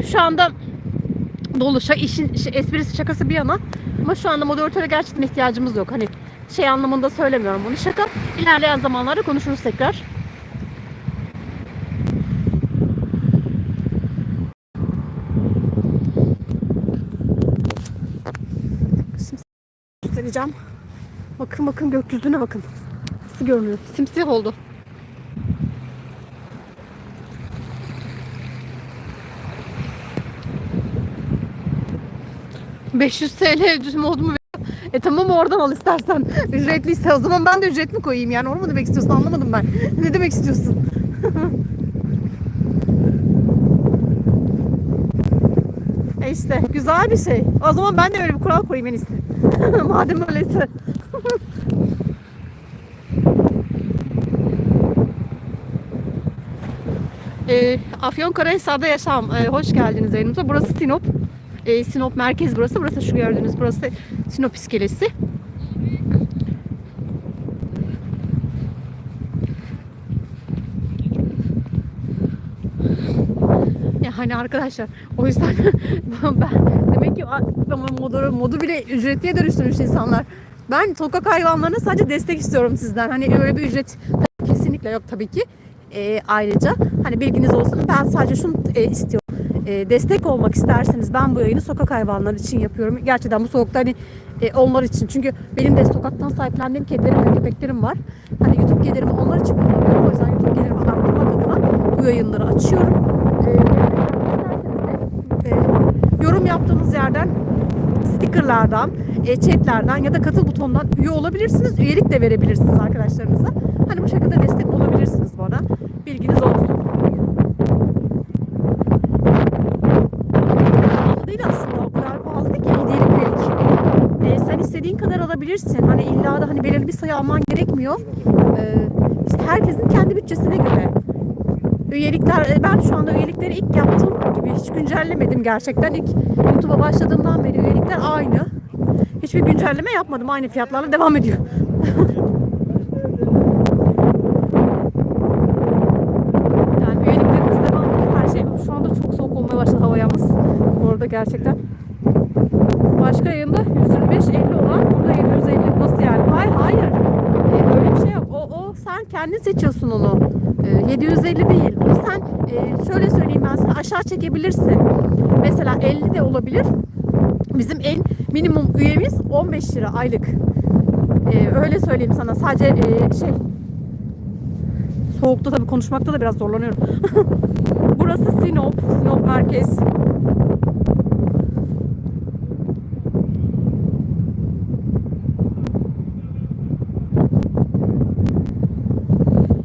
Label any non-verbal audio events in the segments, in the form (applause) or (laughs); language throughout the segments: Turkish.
Şu anda dolu. Şa- işin şey, esprisi şakası bir yana. Ama şu anda moderatöre gerçekten ihtiyacımız yok. Hani şey anlamında söylemiyorum bunu. Şaka. İlerleyen zamanlarda konuşuruz tekrar. Şimdi göstereceğim. Bakın bakın gökyüzüne bakın. Nasıl görünüyor? Simsiyah oldu. ...500 TL ücretim oldu mu? E tamam oradan al istersen. (laughs) Ücretliyse o zaman ben de ücret mi koyayım yani? Onu mu demek istiyorsun anlamadım ben. Ne demek istiyorsun? (laughs) e işte güzel bir şey. O zaman ben de öyle bir kural koyayım en iyisi. (laughs) Madem öyleyse. E, Afyonkarahisar'da yaşam. E, hoş geldiniz yayınımıza. Burası Sinop. E, Sinop merkez burası. Burası şu gördüğünüz burası Sinop iskelesi. Ya hani arkadaşlar o yüzden (laughs) ben demek ki ama modu, modu bile ücretliye dönüştürmüş insanlar. Ben sokak hayvanlarına sadece destek istiyorum sizden. Hani öyle bir ücret kesinlikle yok tabii ki. E, ayrıca hani bilginiz olsun ben sadece şunu e, istiyorum. E, destek olmak isterseniz ben bu yayını sokak hayvanları için yapıyorum. Gerçekten bu soğukta hani e, onlar için. Çünkü benim de sokaktan sahiplendiğim kedilerim ve köpeklerim var. Hani YouTube gelirimi onlar için kullanıyorum. O yüzden YouTube gelirimi arttırmak adına bu yayınları açıyorum. E, e, yorum yaptığınız yerden stickerlardan, e, chatlerden ya da katıl butonundan üye olabilirsiniz. Üyelik de verebilirsiniz arkadaşlarınıza. Hani bu şekilde destek olabilirsiniz bana. Bilginiz olsun. Pahalı değil aslında. O kadar pahalı değil ki. Hediyelik üyelik. E, sen istediğin kadar alabilirsin. Hani illa da hani belirli bir sayı alman gerekmiyor. E, işte herkesin kendi bütçesine göre. Üyelikler, e, ben şu anda üyelikleri ilk yaptığım gibi hiç güncellemedim gerçekten. İlk YouTube'a başladığımdan beri üyelikler aynı. Hiçbir güncelleme yapmadım. Aynı fiyatlarla devam ediyor. (laughs) yani üyeliklerimiz devam ediyor. Her şey şu anda çok soğuk olmaya başladı hava yalnız. Bu arada gerçekten. Başka yayında 125-50 olan burada 750 nasıl yani? Hayır hayır. Ee, öyle bir şey yok. O, o sen kendin seçiyorsun onu. Ee, 750 değil. Onu sen e, şöyle söyleyeyim ben sana aşağı çekebilirsin. Mesela 50 de olabilir. Bizim en minimum üyemiz 15 lira aylık. Ee, öyle söyleyeyim sana. Sadece e, şey soğukta tabii konuşmakta da biraz zorlanıyorum. (laughs) Burası Sinop, Sinop merkez.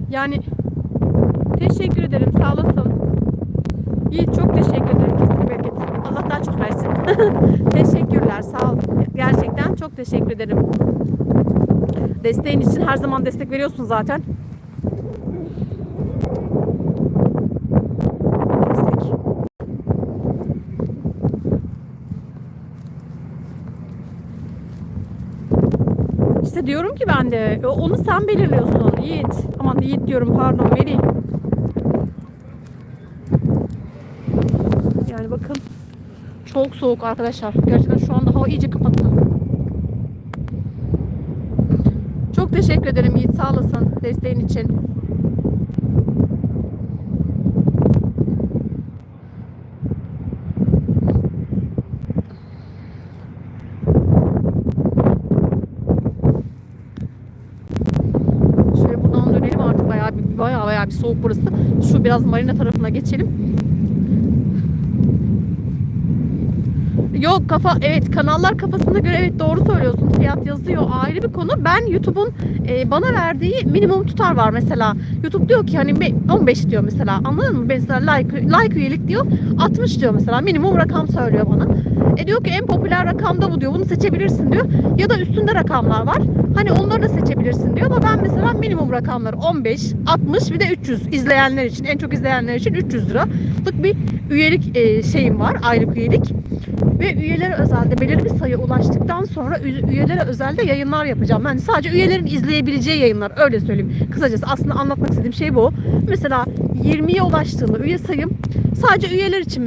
Yani teşekkür ederim. Sağ olasın. Yiğit çok teşekkür ederim. Kesin bereket. Allah daha çok versin. (laughs) Teşekkürler. Sağ ol. Gerçekten çok teşekkür ederim. Desteğin için her zaman destek veriyorsun zaten. İşte diyorum ki ben de o- onu sen belirliyorsun Yiğit. Aman Yiğit diyorum pardon Melih. Yani bakın çok soğuk arkadaşlar. Gerçekten şu anda hava iyice kapattı. Çok teşekkür ederim Yiğit sağ olasın desteğin için. Şöyle buradan dönelim artık bayağı bir, bir soğuk burası. Şu biraz marina tarafına geçelim. Yok kafa evet kanallar kafasına göre evet doğru söylüyorsun. Fiyat yazıyor ayrı bir konu. Ben YouTube'un e, bana verdiği minimum tutar var mesela. YouTube diyor ki hani be- 15 diyor mesela anladın mı? Mesela like like üyelik diyor 60 diyor mesela. Minimum rakam söylüyor bana. E diyor ki en popüler rakam da bu diyor bunu seçebilirsin diyor. Ya da üstünde rakamlar var. Hani onları da seçebilirsin diyor. Ama ben mesela minimum rakamları 15 60 bir de 300 izleyenler için en çok izleyenler için 300 liralık bir üyelik e, şeyim var aylık üyelik ve üyelere özelde belirli bir sayı ulaştıktan sonra üyelere özelde yayınlar yapacağım. Yani sadece üyelerin izleyebileceği yayınlar öyle söyleyeyim. Kısacası aslında anlatmak istediğim şey bu. Mesela 20'ye ulaştığında üye sayım sadece üyeler için mesela